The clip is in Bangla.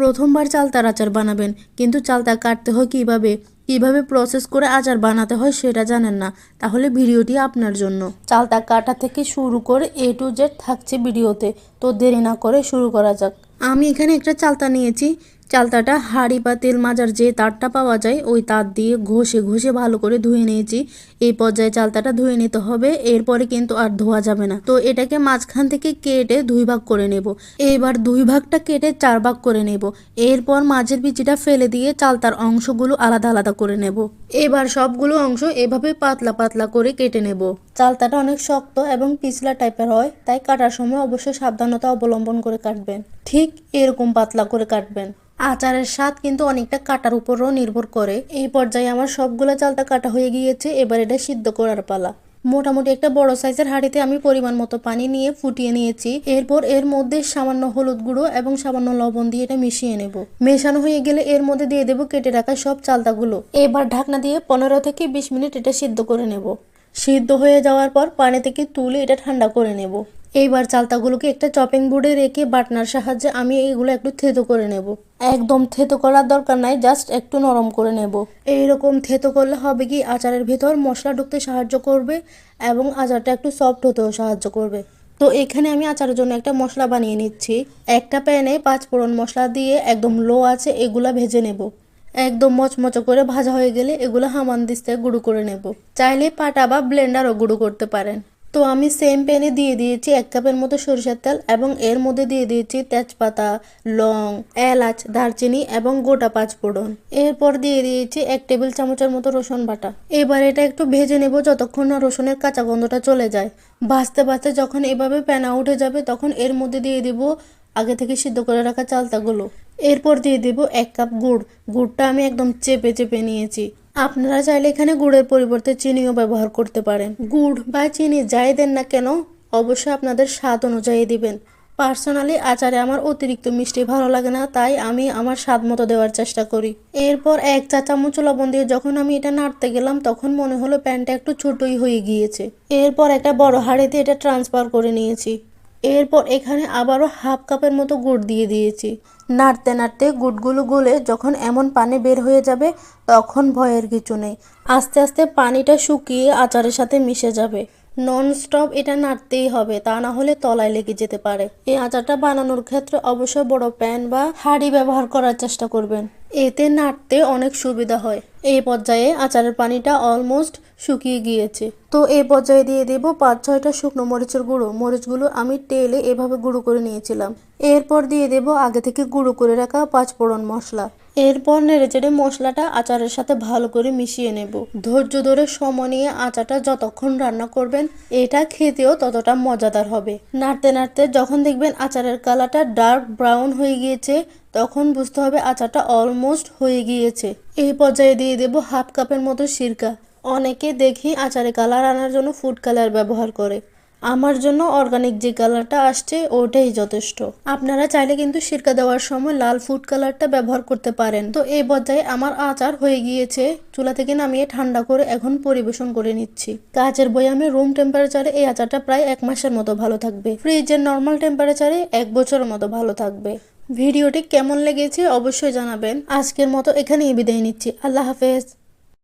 প্রথমবার চালতার আচার বানাবেন। কিন্তু চালতা কাটতে হয় কীভাবে? কীভাবে প্রসেস করে আচার বানাতে হয় সেটা জানেন না। তাহলে ভিডিওটি আপনার জন্য। চালতা কাটা থেকে শুরু করে এ টু জেড থাকছে ভিডিওতে। তো দেরি না করে শুরু করা যাক। আমি এখানে একটা চালতা নিয়েছি। চালতাটা হাঁড়ি বা তেল মাজার যে তারটা পাওয়া যায়, ওই তার দিয়ে ঘষে ঘষে ভালো করে ধুয়ে নিয়েছি। এই পর্যায়ে চালতাটা ধুয়ে নিতে হবে, এরপরে কিন্তু আর ধোয়া যাবে না। তো এটাকে মাঝখান থেকে কেটে দুই ভাগ করে নেব। এবার দুই ভাগটা কেটে চার ভাগ করে নেব। এরপর মাঝের বিচিটা ফেলে দিয়ে চালতার অংশগুলো আলাদা আলাদা করে নেব। এবার সবগুলো অংশ এভাবে পাতলা পাতলা করে কেটে নেব। চালতাটা অনেক শক্ত এবং পিছলা টাইপের হয়, তাই কাটার সময় অবশ্যই সাবধানতা অবলম্বন করে কাটবেন। ঠিক এরকম পাতলা করে কাটবেন। আচারের স্বাদ কিন্তু অনেকটা কাটার উপরও নির্ভর করে। এই পর্যায়ে আমার সবগুলো চালতা কাটা হয়ে গিয়েছে, এবার এটা সিদ্ধ করার পালা। মোটামুটি একটা বড় সাইজের হাঁড়িতে আমি পরিমাণ মতো পানি নিয়ে ফুটিয়ে নিয়েছি। এরপর এর মধ্যে সামান্য হলুদ গুঁড়ো এবং সামান্য লবণ দিয়ে এটা মিশিয়ে নেব। মেশানো হয়ে গেলে এর মধ্যে দিয়ে দেবো কেটে রাখা সব চালতাগুলো এবার ঢাকনা দিয়ে পনেরো থেকে বিশ মিনিট এটা সিদ্ধ করে নেব। সিদ্ধ হয়ে যাওয়ার পর পানি থেকে তুলে এটা ঠান্ডা করে নেব। এইবার চালতাগুলোকে একটা চপিং বোর্ডে রেখে বাটনার সাহায্যে আমি এইগুলো একটু থেতো করে নেব। একদম থেতো করার দরকার নাই জাস্ট একটু নরম করে নেব। এইরকম থেতো করলে হবে কি, আচারের ভিতর মশলা ঢুকতে সাহায্য করবে এবং আচারটা একটু সফট হতেও সাহায্য করবে। তো এখানে আমি আচারের জন্য একটা মশলা বানিয়ে নিচ্ছি। একটা প্যানে পাঁচ ফোড়ন মশলা দিয়ে একদম লো আছে এগুলা ভেজে নেব। একদম মচমচো করে ভাজা হয়ে গেলে এগুলো হামান দিস্তে গুঁড়ো করে নেব। চাইলে পাটা বা ব্লেন্ডারও গুঁড়ো করতে পারেন। তো আমি সেম প্যানে দিয়ে দিয়েছি এক কাপের মতো সরিষার তেল এবং এর মধ্যে দিয়ে দিয়েছি তেজপাতা, লং, এলাচ, দারচিনি এবং গোটা পাঁচ ফোড়ন এরপর দিয়ে দিয়েছি এক টেবিল চামচের মতো রসুন বাটা। এবার এটা একটু ভেজে নেব যতক্ষণ না রসুনের কাঁচা গন্ধটা চলে যায়। ভাজতে ভাজতে যখন এভাবে প্যানা উঠে যাবে তখন এর মধ্যে দিয়ে দিব আগে থেকে সিদ্ধ করে রাখা চালতাগুলো। এরপর দিয়ে দেব এক কাপ গুড়। গুড়টা আমি একদম চেপে চেপে নিয়েছি। আপনারা চাইলে এখানে গুড়ের পরিবর্তে চিনিও ব্যবহার করতে পারেন। গুড় বা চিনি যাই দেন না কেন, অবশ্যই আপনাদের স্বাদ অনুযায়ী দিবেন। পার্সোনালি আচারে আমার অতিরিক্ত মিষ্টি ভালো লাগে না, তাই আমি আমার স্বাদ মতো দেওয়ার চেষ্টা করি। এরপর এক চা চামচ লবণ দিয়ে যখন আমি এটা নাড়তে গেলাম, তখন মনে হলো প্যানটা একটু ছোটই হয়ে গিয়েছে। এরপর একটা বড় হাঁড়িতে এটা ট্রান্সফার করে নিয়েছি। এরপর এখানে আবারও হাফ কাপের মতো গুড় দিয়ে দিয়েছি। নাড়তে নাড়তে গুড়গুলো গলে যখন এমন পানি বের হয়ে যাবে, তখন ভয়ের কিছু নেই। আস্তে আস্তে পানিটা শুকিয়ে আচারের সাথে মিশে যাবে। নন স্টপ এটা নাড়তেই হবে, তা না হলে তলায় লেগে যেতে পারে। এই আচারটা বানানোর ক্ষেত্রে অবশ্যই বড় প্যান বা হাঁড়ি ব্যবহার করার চেষ্টা করবেন। এতে নাড়তে অনেক সুবিধা হয়। এই পর্যায়ে আচারের পানিটা অলমোস্ট শুকিয়ে গিয়েছে। তো এই পর্যায়ে দিয়ে দেব পাঁচ ছয়টা শুকনো মরিচের গুঁড়ো। মরিচগুলো আমি তেলে এভাবে গুঁড়ো করে নিয়েছিলাম। এরপর দিয়ে দেব আগে থেকে গুঁড়ো করে রাখা পাঁচ ফোড়ন মশলা। এরপর নেড়ে চেড়ে মশলাটা আচারের সাথে ভালো করে মিশিয়ে নেব। ধৈর্য ধরে সময় নিয়ে আচারটা যতক্ষণ রান্না করবেন, এটা খেতেও ততটা মজাদার হবে। নাড়তে নাড়তে যখন দেখবেন আচারের কালারটা ডার্ক ব্রাউন হয়ে গিয়েছে, তখন বুঝতে হবে আচারটা অলমোস্ট হয়ে গিয়েছে। এই পর্যায়ে দিয়ে দেব হাফ কাপের মতো সিরকা। অনেকে দেখি আচারে কালার আনার জন্য ফুড কালার ব্যবহার করে। আমার জন্য অর্গানিক যে কালারটা আসছে, ওটাই যথেষ্ট। আপনারা চাইলে কিন্তু সিরকা দেওয়ার সময় লাল ফুড কালারটা ব্যবহার করতে পারেন। তো এই পর্যায়ে আমার আচার হয়ে গিয়েছে। চুলা থেকে নামিয়ে ঠান্ডা করে এখন পরিবেশন করে নিচ্ছি। কাচের বয়ামে রুম টেম্পারেচারে এই আচারটা প্রায় এক মাসের মতো ভালো থাকবে। ফ্রিজের নর্মাল টেম্পারেচারে এক বছরের মতো ভালো থাকবে। ভিডিওটি কেমন লেগেছে অবশ্যই জানাবেন। আজকের মতো এখানেই বিদায় নিচ্ছি। আল্লাহ হাফেজ।